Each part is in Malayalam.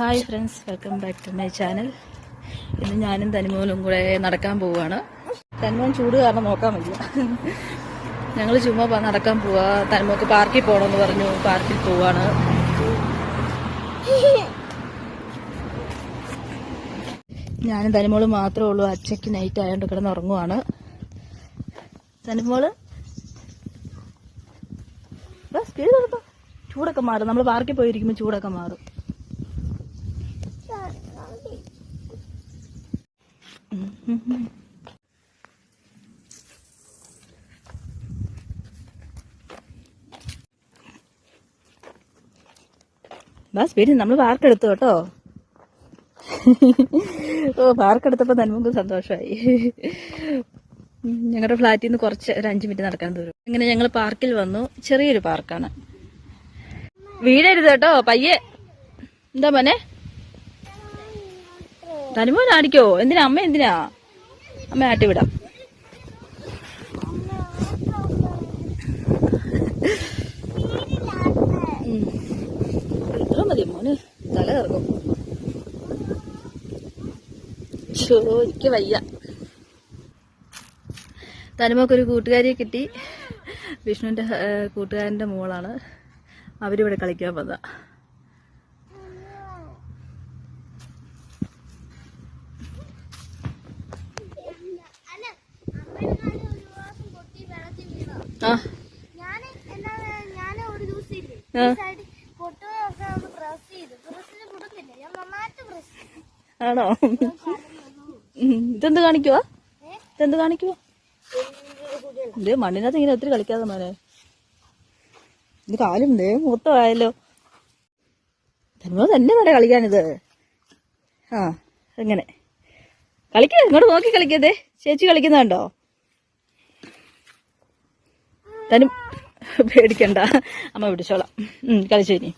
Hi friends welcome back to my channel ഇന്ന് ഞാനും തനിമോനും കൂടെ നടക്കാൻ പോവുകയാണ്. തനിമോൻ ചൂട് കാരണം നോക്കാൻ വയ്യ. ഞങ്ങൾ ചുമ്മാ നടക്കാൻ പോവാ. തനിമോക്ക് പാർക്കിൽ പോകണമെന്ന് പറഞ്ഞു പാർക്കിൽ പോവാണ്. ഞാനും തനിമോൾ മാത്രമേ ഉള്ളൂ. അച്ചയ്ക്ക് നൈറ്റ് ആയതുകൊണ്ട് കിടന്നുറങ്ങുവാണ് തനിമോൾ? ചൂടൊക്കെ മാറും. നമ്മൾ പാർക്കിൽ പോയിരിക്കുമ്പോൾ ചൂടൊക്കെ മാറും. ബാ സ്പീഡ് നമ്മൾ പാർക്ക് എടുത്തു കേട്ടോ. ഓ പാർക്ക് എടുത്തപ്പോൾ നമുക്ക് സന്തോഷമായി ഞങ്ങളുടെ ഫ്ലാറ്റിൽ നിന്ന് കുറച്ച് ഒരു അഞ്ച് മിനിറ്റ് നടക്കാൻ ദൂരം. അങ്ങനെ ഞങ്ങൾ പാർക്കിൽ വന്നു. ചെറിയൊരു പാർക്കാണ്. വീടരുത് കേട്ടോ പയ്യെ. എന്താ മോനെ? തനുമോൻ ആടിക്കോ? എന്തിനാ? അമ്മ എന്തിനാ? അമ്മ ആട്ടി വിടാം. മതി മോന് തല കറക്കും ഷോ എനിക്ക് വയ്യ. ഒരു കൂട്ടുകാരിയെ കിട്ടി. വിഷ്ണുവിന്റെ കൂട്ടുകാരന്റെ മോളാണ്. അവരിവിടെ കളിക്കാൻ വന്ന? ആ ഞാൻ എന്നാ ഞാൻ ഒരു ദിവസം ഇല്ലേ, ആ. ഈ side പൊട്ടുന്നതൊക്കെ ഒന്ന് press ചെയ്തു. press ചെയ്ത് വിടുന്നില്ല. ഞാൻ നന്നായിട്ട് press ചെയ്തു. ആണോ? ഇതെന്ത് കാണിക്കുവാ? ഇതെന്ത് കാണിക്കുവാ? ഇത് മണ്ണിനകത്ത് ഇങ്ങനെ ഒത്തിരി കളിക്കാതെ മോനെ. ഇത് കാലും ദേ മൊത്തമായല്ലോ. തന്മോ തന്നെ മോനെ കളിക്കാനിത്. ആ എങ്ങനെ കളിക്കേ ഇങ്ങോട്ട് നോക്കി കളിക്കതേ ചേച്ചി കളിക്കുന്നുണ്ടോ തനും പേടിക്കണ്ട. അമ്മ പിടിച്ചോളാം. കളിച്ചു ഇനി.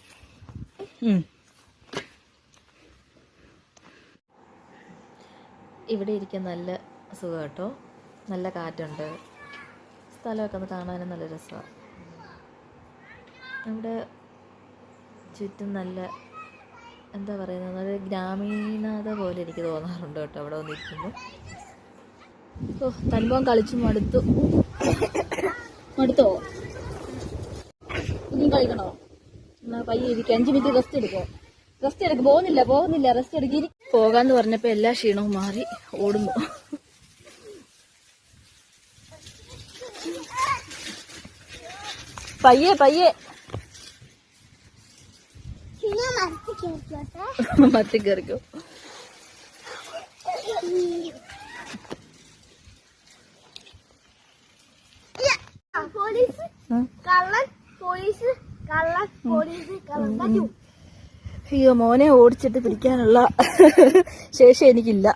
ഇവിടെ ഇരിക്കാൻ നല്ല സുഖം കേട്ടോ നല്ല കാറ്റുണ്ട്. സ്ഥലമൊക്കെ ഒന്ന് കാണാനും നല്ല രസമാണ് നമ്മുടെ ചുറ്റും നല്ല എന്താ പറയുന്നത് ഒരു ഗ്രാമീണത പോലെ എനിക്ക് തോന്നാറുണ്ട് കേട്ടോ അവിടെ വന്നിരിക്കുമ്പോൾ ഓ തനുഭവം കളിച്ചു മടുത്തു. മടുത്തോ? ഇനിയും കളിക്കണോ? എന്നാ പയ്യെ ഇരിക്കും. അഞ്ച് മിനിറ്റ് റെസ്റ്റ് എടുക്കോ? റെസ്റ്റ് എടുക്ക് പോകുന്നില്ല പോകുന്നില്ല റെസ്റ്റ് എടുക്കി. പോകാന്ന് പറഞ്ഞപ്പോ എല്ലാ ക്ഷീണവും മാറി ഓടുന്നു പയ്യെ പയ്യെ. മത്തി കയറിക്കോ പോലീസ്. കള്ളൻ പോലീസ് കള്ളൻ പോലീസ് കള്ളൻ. അയ്യോ മോനെ ഓടിച്ചിട്ട് പിടിക്കാനുള്ള ശേഷി എനിക്കില്ല.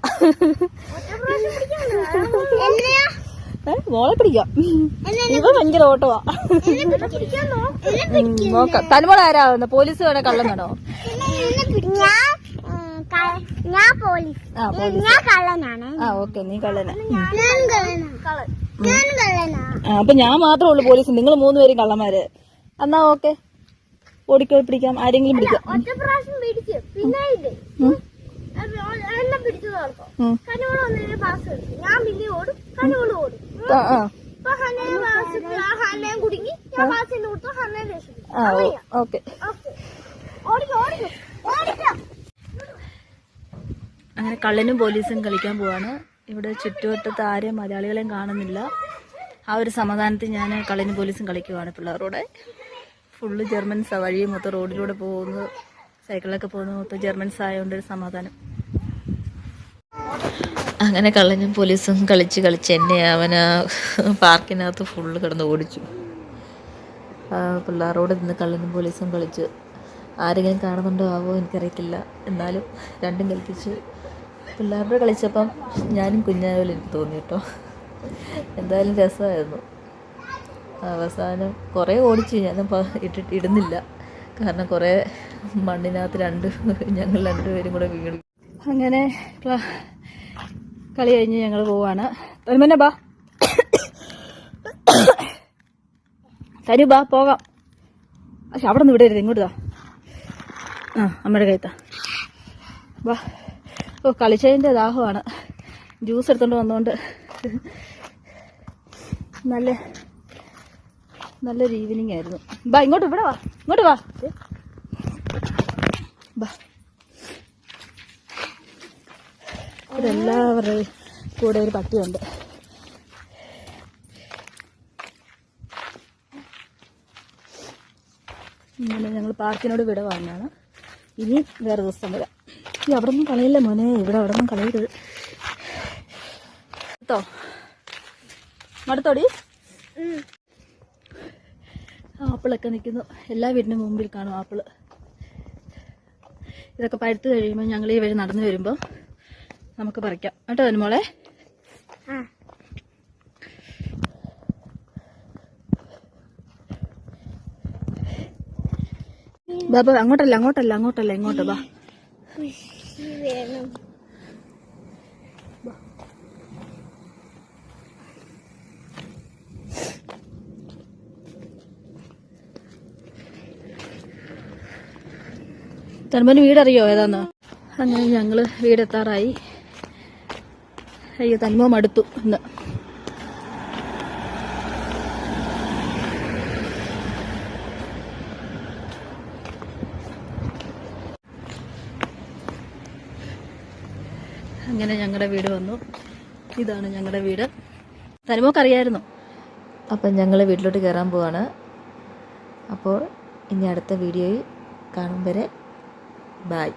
മോളെ പിടിക്കാം. ഇവ ഭയങ്കര ഓട്ടമാ നോക്കാം. തലമുറ ആരാ പോലീസ് വേണോ കള്ളം വേണോ ഞാൻ പോലീസ്. ഞാൻ കള്ളനാണ് ആ ഓക്കെ നീ കള്ളനാ. അപ്പൊ ഞാൻ മാത്രമേ ഉള്ളൂ പോലീസ്. നിങ്ങൾ മൂന്നുപേരും കള്ളന്മാര്. എന്നാ ഓക്കെ. ഓടിക്കോ പിടിക്കാം ആരെങ്കിലും പിടിക്കാം. ഓക്കെ. അങ്ങനെ കള്ളനും പോലീസും കളിക്കാൻ പോവാണ്. ഇവിടെ ചുറ്റുവട്ടത്ത് ആരെയും മലയാളികളെയും കാണുന്നില്ല. ആ ഒരു സമാധാനത്തിൽ ഞാൻ കള്ളനും പോലീസും കളിക്കുവാണ് പിള്ളേരോടെ. ഫുള്ള് ജർമ്മൻസാണ് വഴി മൊത്തം റോഡിലൂടെ പോകുന്നത് സൈക്കിളിലൊക്കെ പോകുന്ന. മൊത്തം ജർമ്മൻസ് ആയതുകൊണ്ട് ഒരു സമാധാനം. അങ്ങനെ കള്ളനും പോലീസും കളിച്ച് കളിച്ച് എന്നെ അവന് പാർക്കിനകത്ത് ഫുള്ള് കിടന്ന് ഓടിച്ചു. പിള്ളേരോട് നിന്ന് കള്ളനും പോലീസും കളിച്ച്. ആരെങ്കിലും കാണുന്നുണ്ടോ ആവോ എനിക്കറിയത്തില്ല. എന്നാലും രണ്ടും കളിപ്പിച്ച് പിള്ളേരുടെ കളിച്ചപ്പം ഞാനും കുഞ്ഞായാലും എനിക്ക് തോന്നി കേട്ടോ. എന്തായാലും രസമായിരുന്നു. അവസാനം കുറേ ഓടിച്ചു ഞാൻ ഇട്ടിട്ട് ഇടുന്നില്ല. കാരണം കുറേ മണ്ണിനകത്ത് രണ്ട് ഞങ്ങൾ രണ്ടുപേരും കൂടെ വീണു. അങ്ങനെ കളി കഴിഞ്ഞ് ഞങ്ങൾ പോവാണ്. തരുമന്നെ ബാ. തരൂ ബാ പോകാം. പക്ഷെ അവിടെ നിന്ന് വിടരുത് ഇങ്ങോട്ട് ആ അമ്മയുടെ കൈത്താ. ബാ. ഓ കളിച്ചതിന്റെ ദാഹമാണ്. ജ്യൂസ് എടുത്തോണ്ട് വന്നുകൊണ്ട് നല്ല നല്ലൊരു ഈവനിങ് ആയിരുന്നു. ബാ ഇങ്ങോട്ട് ഇവിടെ വാ ഇങ്ങോട്ട് വാ. ബാ. കൂടെ ഒരു പട്ടിയുണ്ട്. ഇങ്ങനെ ഞങ്ങൾ പാർക്കിനോട് വിട വാങ്ങാണ് ഇനി വേറെ ദിവസം വരാം. ഈ അവിടെ ഒന്നും കളയില്ല മോനെ ഇവിടെ അവിടെ ഒന്നും കളയരുത് കേട്ടോ മടുത്തോടി ആപ്പിളൊക്കെ നിൽക്കുന്നു. എല്ലാ വീടിന്റെ മുമ്പിൽ കാണും ആപ്പിൾ ഇതൊക്കെ പഴുത്ത് കഴിയുമ്പോൾ ഞങ്ങൾ ഈ വഴി നടന്നു വരുമ്പോൾ നമുക്ക് പറിക്കാം. കേട്ടോ അതിന് ആ. ബാബ അങ്ങോട്ടല്ല അങ്ങോട്ടല്ല അങ്ങോട്ടല്ല ഇങ്ങോട്ട് ബാ തന്മന് വീടറിയോ ഏതാന്ന്? അങ്ങനെ ഞങ്ങൾ വീടെത്താറായി. അയ്യോ തന്മോ മടുത്തു ഇന്ന്. അങ്ങനെ ഞങ്ങളുടെ വീട് വന്നു. ഇതാണ് ഞങ്ങളുടെ വീട്. തനിമോക്കറിയായിരുന്നു. അപ്പം ഞങ്ങൾ വീട്ടിലോട്ട് കയറാൻ പോവാണ്. അപ്പോൾ ഇനി അടുത്ത വീഡിയോയിൽ കാണും വരെ Bye.